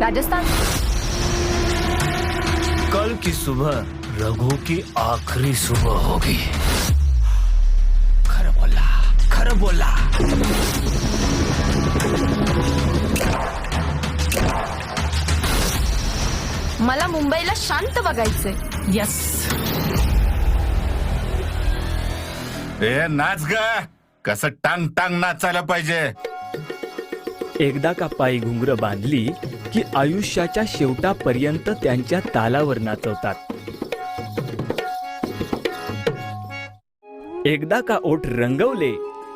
राजस्थान। कल की सुबह रघु की आखिरी सुबह होगी। खरं बोला खरं बोला। मला मुंबईला शांत बघायचंय. यस ए नाच ग! कसं टांग टांग नाचायला पाहिजे? एकदा का पायी घुंगर बांधली की आयुष्याच्या शेवटापर्यंत त्यांच्या तालावर नाचवतात. एकदा का ओठ रंगवले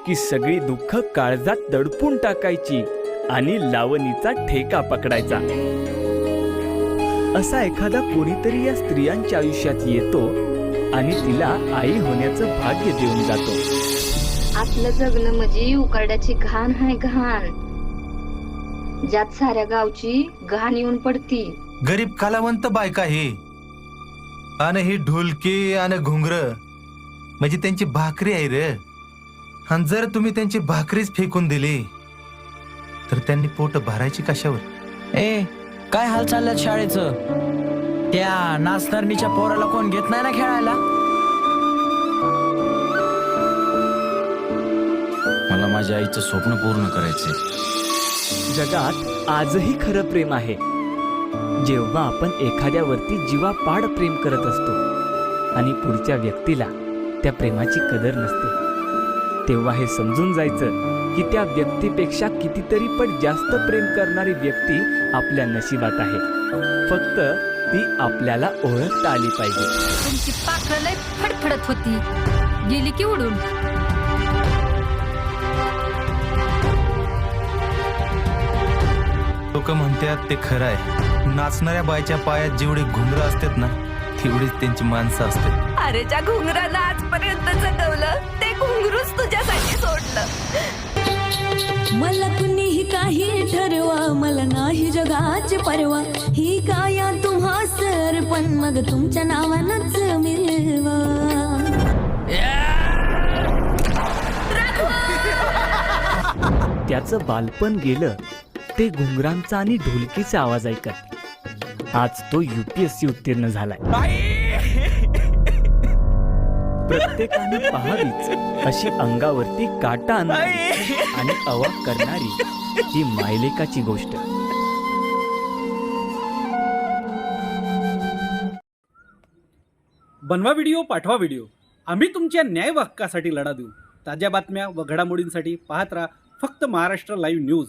की सगळी दुःख काळजात दडपून टाकायची आणि लावणीचा ठेका पकडायचा. असा एखादा कोणीतरी या स्त्रियांच्या आयुष्यात येतो आणि तिला आई होण्याचं भाग्य देऊन जातो. आपलं जगणं म्हणजे उकाड्याची घाण आहे घाण. ज्यात साऱ्या गावची घाण येऊन पडती. गरीब कलावंत बायका ही. आणि ही ढोलकी आणि घुंगर. म्हणजे त्यांची भाकरी आहे रे. आणि जर तुम्ही त्यांची भाकरीच फेकून दिली तर त्यांनी पोट भरायची कशावर? ए काय हाल चालल्यात शाळेचं? त्या नाचणारणीच्या पोराला कोण घेत नाही ना खेळायला? मला माझ्या आईचं स्वप्न पूर्ण करायचंय. जगात आजही खरं प्रेम आहे. जेव्हा आपण एखाद्यावरती जीवापाड प्रेम करत असतो आणि पुढच्या व्यक्तीला त्या प्रेमाची कदर नसते तेव्हा हे समजून जायचं की त्या व्यक्तीपेक्षा कितीतरी पट जास्त प्रेम करणारी व्यक्ती आपल्या नशिबात आहे. फक्त ती आपल्याला ओळखता आली पाहिजे. तुमची पाखरं फडफडत होती. गेली की उडून. लोक म्हणतात ते खरं आहे. नाचणाऱ्या बायच्या पायात जेवढे घुंगर असतात ना तेवढीच त्यांची माणसं असतात. अरे ज्या घुंगरानं आजपर्यंत जगवलं ते घुंगरूच तुझ्यासाठी सोडलं. मला कुणीही काही ठरवा मला नाही जगाची परवा. ही काया तुम्हा सर पण मग तुमच्या नावानच मिळवा. त्याचं बालपण गेलं ते घुंगरांचा आणि ढोलकीचा आवाज ऐकत. आज तो युपीएससी उत्तीर्ण झालाय. प्रत्येकाने पाहावीच अशी अंगावरती काटा आणणारी आणि अवाक करणारी ही मायलेकाची गोष्ट. बनवा व्हिडिओ पाठवा व्हिडिओ. आम्ही तुमच्या न्याय हक्कासाठी लढा देऊ. ताज्या बातम्या व घडामोडींसाठी पाहत राहा फक्त महाराष्ट्र लाईव्ह न्यूज.